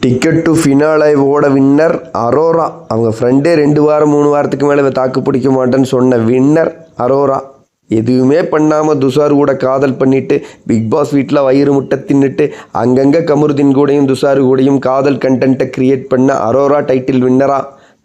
Ticket to ஃபினாலைவோட winner Aurora. அவங்க ஃப்ரெண்டே ரெண்டு வாரம் மூணு வாரத்துக்கு மேலே தாக்கு பிடிக்க மாட்டேன்னு சொன்ன வின்னர் அரோரா. எதுவுமே பண்ணாமல் துஷார் கூட காதல் பண்ணிட்டு பிக் பாஸ் வீட்டில் வயிறு முட்டை தின்னுட்டு அங்கங்கே கமருதீன் கூடையும் துஷார் கூடயும் காதல் கண்டென்ட்டை க்ரியேட் பண்ண அரோரா டைட்டில் வின்னரா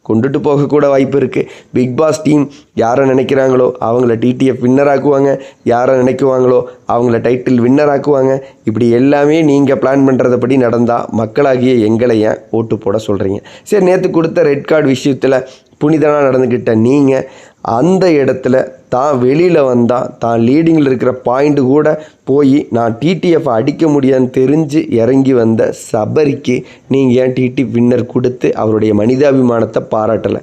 கொண்டுட்டு போகக்கூட வாய்ப்பு இருக்குது பிக் பாஸ் டீம் யாரை நினைக்கிறாங்களோ அவங்கள டிடிஎஃப் வின்னர் ஆக்குவாங்க. யாரை நினைக்குவாங்களோ அவங்கள டைட்டில் வின்னர் ஆக்குவாங்க. இப்படி எல்லாமே நீங்கள் பிளான் பண்ணுறதுபடி நடந்தால் மக்களாகிய எங்களை ஏன் ஓட்டு போட சொல்கிறீங்க சரி நேற்று கொடுத்த ரெட் கார்டு விஷயத்தில் புனிதனாக நடந்துக்கிட்ட நீங்கள் அந்த இடத்துல தான் வெளியில் வந்தால் தான் லீடிங்கில் இருக்கிற பாயிண்ட் கூட போய் நான் டிடிஎஃப் அடிக்க முடியாதுன்னு தெரிஞ்சு இறங்கி வந்த சபரிக்கு நீங்கள் ஏன் டிடி வின்னர் கொடுத்து அவருடைய மனிதாபிமானத்தை பாராட்டலை?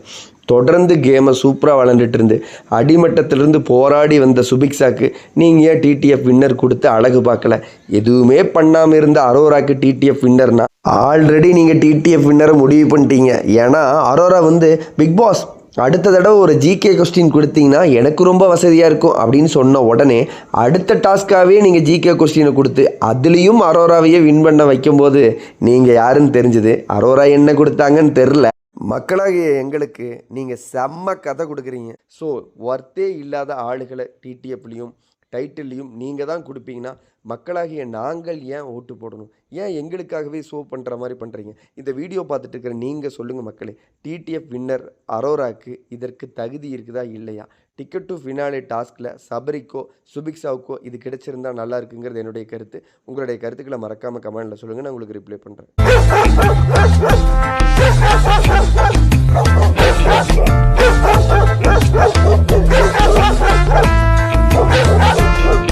தொடர்ந்து கேமை சூப்பராக விளாண்டுட்டு இருந்து அடிமட்டத்திலிருந்து போராடி வந்த சுபிக்ஸாக்கு நீங்கள் ஏன் டிடிஎஃப் வின்னர் கொடுத்து அழகு பார்க்கல? எதுவுமே பண்ணாமல் இருந்த அரோராக்கு டிடிஎஃப் வின்னர்னா ஆல்ரெடி நீங்கள் டிடிஎஃப் வின்னரை முடிவு பண்ணிட்டீங்க. ஏன்னா அரோரா வந்து பிக் பாஸ் அடுத்த தடவை ஒரு ஜிகே கொஸ்டின் கொடுத்தீங்கன்னா எனக்கு ரொம்ப வசதியாக இருக்கும் அப்படின்னு சொன்ன உடனே அடுத்த டாஸ்க்காகவே நீங்கள் ஜிகே கொஸ்டினை கொடுத்து அதுலேயும் அரோராவையே வின் பண்ண வைக்கும்போது நீங்கள் யாருன்னு தெரிஞ்சுது? அரோரா என்ன கொடுத்தாங்கன்னு தெரில மக்களாகிய எங்களுக்கு நீங்கள் செம்ம கதை கொடுக்குறீங்க. ஸோ ஒர்த்தே இல்லாத ஆளுகளை டிடிஎஃப்லேயும் டைட்டில்லையும் நீங்கள் தான் கொடுப்பீங்கன்னா மக்களாகிய நாங்கள் ஏன் ஓட்டு போடணும்? ஏன் எங்களுக்காகவே ஷோ பண்ணுற மாதிரி பண்ணுறீங்க இந்த வீடியோ பார்த்துட்டு இருக்கிற நீங்கள் சொல்லுங்கள் மக்களே. டிடிஎஃப் வின்னர் அரோராக்கு இதற்கு தகுதி இருக்குதா இல்லையா? டிக்கெட் டு ஃபினாலே டாஸ்கில் சபரிக்கோ சுபிக்ஸாவுக்கோ இது கிடைச்சிருந்தா நல்லா இருக்குங்கிறது என்னுடைய கருத்து. உங்களுடைய கருத்துக்களை மறக்காமல் கமெண்டில் சொல்லுங்கள் நான் உங்களுக்கு ரிப்ளை பண்ணுறேன்